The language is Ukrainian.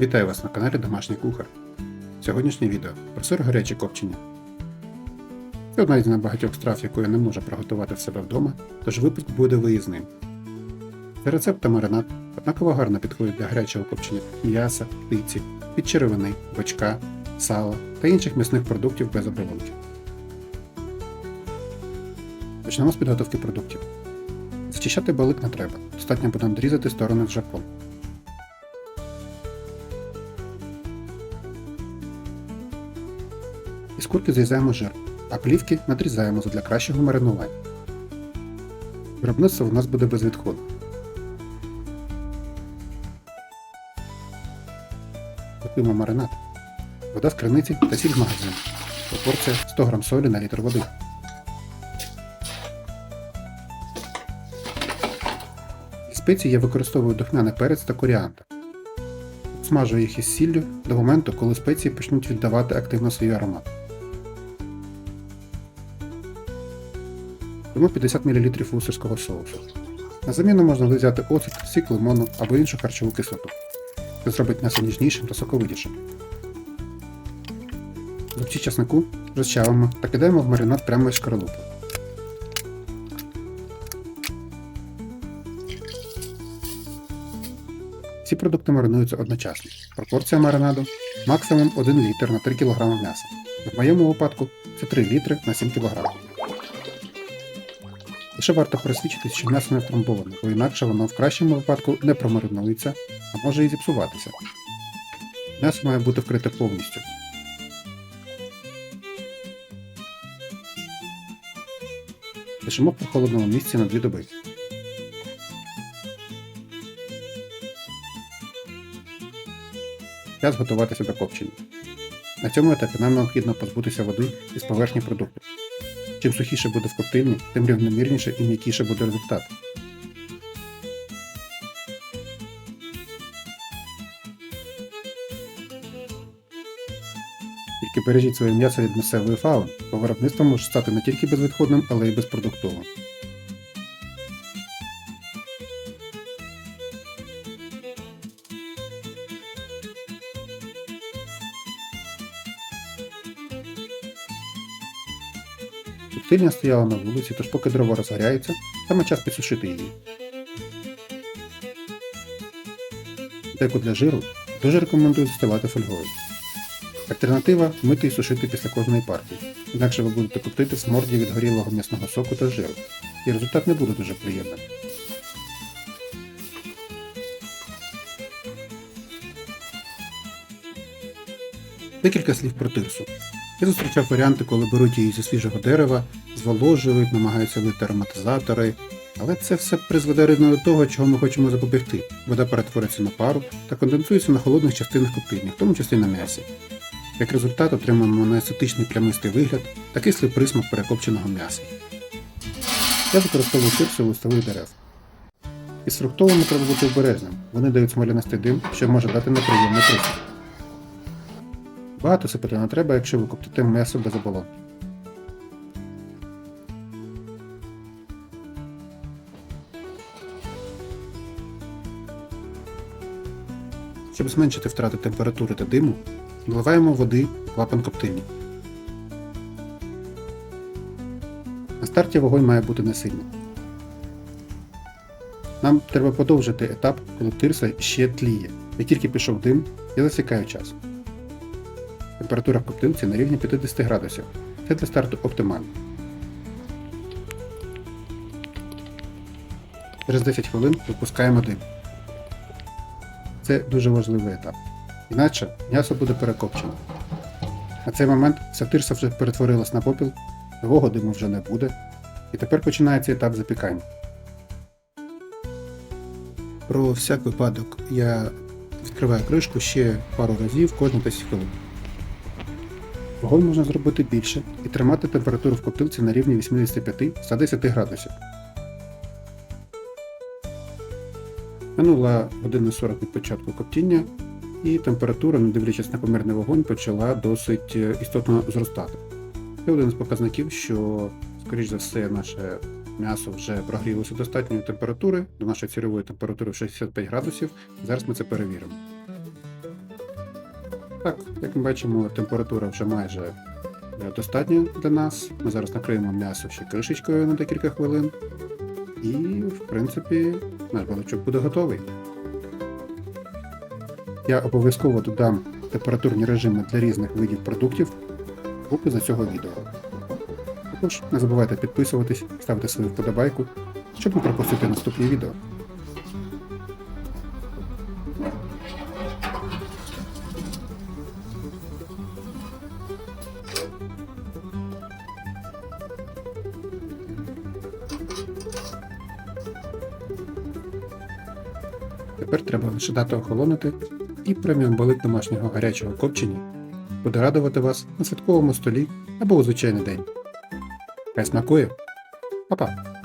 Вітаю вас на каналі Домашній Кухар. Сьогоднішнє відео про сир гаряче копчення. Це одна із небагатьох страв, яку я не можу приготувати в себе вдома, тож випуск буде виїзним. Це рецепт та маринад однаково гарно підходить для гарячого копчення м'яса, птиці, підчеревини, бочка, сала та інших м'ясних продуктів без оболонки. Почнемо з підготовки продуктів. Зачищати балик не треба, достатньо буде надрізати сторони з жаком. Із курки зрізаємо жир, а плівки надрізаємо для кращого маринування. Виробництво у нас буде безвідходне. Готуємо маринад. Вода з криниці та сіль з магазину. Пропорція 100 г солі на літр води. Зі спецій я використовую духмяний перець та коріандр. Смажу їх із сіллю до моменту, коли спеції почнуть віддавати активно свій аромат. Беремо 50 мл вусерського соусу. На заміну можна взяти оцет, сік лимону або іншу харчову кислоту. Це зробить м'ясо ніжнішим та соковитішим. Зубці часнику розчавимо та кидаємо в маринад прямо із шкаралупи. Всі продукти маринуються одночасно. Пропорція маринаду максимум 1 літр на 3 кг м'яса. В моєму випадку це 3 літри на 7 кг. Лише варто пересвідчитись, що м'ясо не втрамбоване, бо інакше воно в кращому випадку не промаринується, а може і зіпсуватися. М'ясо має бути вкрите повністю. Лишимо в прохолодному місці на 2 доби. Час готуватися до копчення. На цьому етапі нам необхідно позбутися води із поверхні продукту. Чим сухіше буде в коптильні, тим рівномірніше і м'якіше буде результат. Тільки бережіть своє м'ясо від місцевої фауни, бо виробництво може стати не тільки безвідходним, але й безпродуктовим. Коптильня стояла на вулиці, тож поки дрова розгоряються, саме час підсушити її. Деку для жиру дуже рекомендую застилати фольгою. Альтернатива мити і сушити після кожної партії, інакше ви будете коптити сморді від горілого м'ясного соку та жиру, і результат не буде дуже приємним. Декілька слів про тирсу. Я зустрічав варіанти, коли беруть її зі свіжого дерева, зволожують, намагаються лити ароматизатори, але це все призведе рідно до того, чого ми хочемо запобігти. Вода перетвориться на пару та конденсується на холодних частинах коптильні, в тому числі на м'ясі. Як результат отримаємо неестетичний плямистий вигляд та кислий присмак перекопченого м'яса. Я використовую тирсу листових дерев. Із фруктовими треба бути обережним, вони дають смолянистий дим, що може дати неприємний присмак. Багато сипати не треба, якщо ви коптите м'ясо без оболонки. Щоб зменшити втрати температури та диму, наливаємо води в клапан коптильні. На старті вогонь має бути не сильним. Нам треба подовжити етап, коли тирса ще тліє. Як тільки пішов дим, я засікаю час. Температура в коптилці на рівні 50 градусів. Це для старту оптимально. Через 10 хвилин випускаємо дим. Це дуже важливий етап. Іначе м'ясо буде перекопчене. На цей момент вся вже перетворилась на попіл, нового диму вже не буде. І тепер починається етап запікання. Про всяк випадок я відкриваю кришку ще пару разів кожні 10 хвилин. Вогонь можна зробити більше і тримати температуру в коптилці на рівні 85-110 градусів. Минула година 40 від початку коптіння, і температура, не дивлячись на помірний вогонь, почала досить е, істотно зростати. Це один з показників, що, скоріш за все, наше м'ясо вже прогрілося достатньої температури, до нашої цільової температури в 65 градусів. Зараз ми це перевіримо. Як ми бачимо, температура вже майже е, достатня для нас. Ми зараз накриємо м'ясо ще кришечкою на декілька хвилин. І, в принципі, наш баличок буде готовий. Я обов'язково додам температурні режими для різних видів продуктів в опис цього відео. Також не забувайте підписуватись, ставити свою вподобайку, щоб не пропустити наступні відео. Треба лише дати охолонути, і преміум домашнього гарячого копчення буде радувати вас на святковому столі або у звичайний день. Хай смакує! Па-па!